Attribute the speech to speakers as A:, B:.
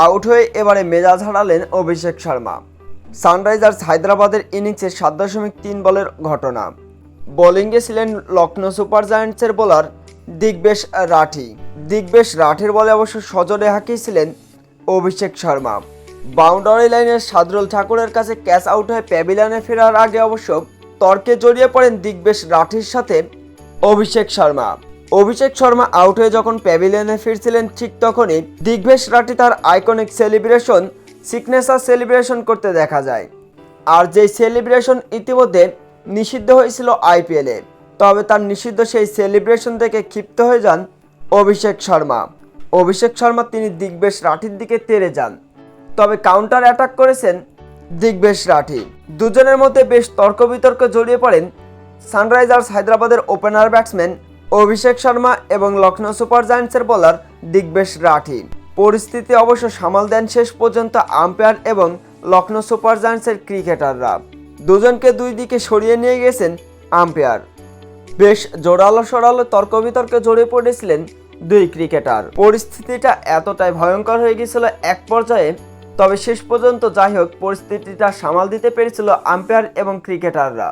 A: Out হয়ে এবারে মেজাজ হারালেন অভিষেক শর্মা। সানরাইজার্স হায়দ্রাবাদের ইনিংসে সাত দশমিক তিন বলের ঘটনা। বোলিংয়ে ছিলেন লখনৌ সুপার জায়ান্টসের বোলার দিগবেশ রাঠি। দিগবেশ রাঠির বলে অবশ্য সজোরে হাঁকিয়েছিলেন অভিষেক শর্মা। বাউন্ডারি লাইনের সাদরুল ঠাকুরের কাছে ক্যাচ আউট হয়ে প্যাভিলিয়নে ফেরার আগে অবশ্য তর্কে জড়িয়ে পড়েন দিগবেশ রাঠির সাথে অভিষেক শর্মা। অভিষেক শর্মা আউট হয়ে যখন প্যাভিলিয়নে ফিরছিলেন, ঠিক তখনই দিগ্বেশ রাঠি তার আইকনিক সেলিব্রেশন সিগনেচার সেলিব্রেশন করতে দেখা যায়। আর যেই সেলিব্রেশন ইতিমধ্যে নিষিদ্ধ হয়েছিল আইপিএলে তবে তার নিষিদ্ধ সেই সেলিব্রেশন থেকে ক্ষিপ্ত হয়ে যান অভিষেক শর্মা। অভিষেক শর্মা তিনি দিগ্বেশ রাঠির দিকে তেড়ে যান। তবে কাউন্টার অ্যাটাক করেছেন দিগ্বেশ রাঠি। দুজনের মধ্যে বেশ তর্ক বিতর্ক জড়িয়ে পড়েন সানরাইজার্স হায়দ্রাবাদের ওপেনার ব্যাটসম্যান অভিষেক শর্মা এবং লখনৌ সুপার জায়ান্টসের বোলার দিগ্বেশ রাঠি। পরিস্থিতি অবশ্য সামাল দেন শেষ পর্যন্ত আম্পায়ার এবং লখনৌ সুপার জায়ান্টসের ক্রিকেটাররা। দুজনকে দুই দিকে সরিয়ে নিয়ে গেছেন আম্পায়ার। বেশ জোরালো সরালো তর্ক বিতর্কে জড়িয়ে পড়েছিলেন দুই ক্রিকেটার। পরিস্থিতিটা এতটাই ভয়ঙ্কর হয়ে গিয়েছিল এক পর্যায়ে, তবে শেষ পর্যন্ত যাই হোক, পরিস্থিতিটা সামাল দিতে পেরেছিল আম্পায়ার এবং ক্রিকেটাররা।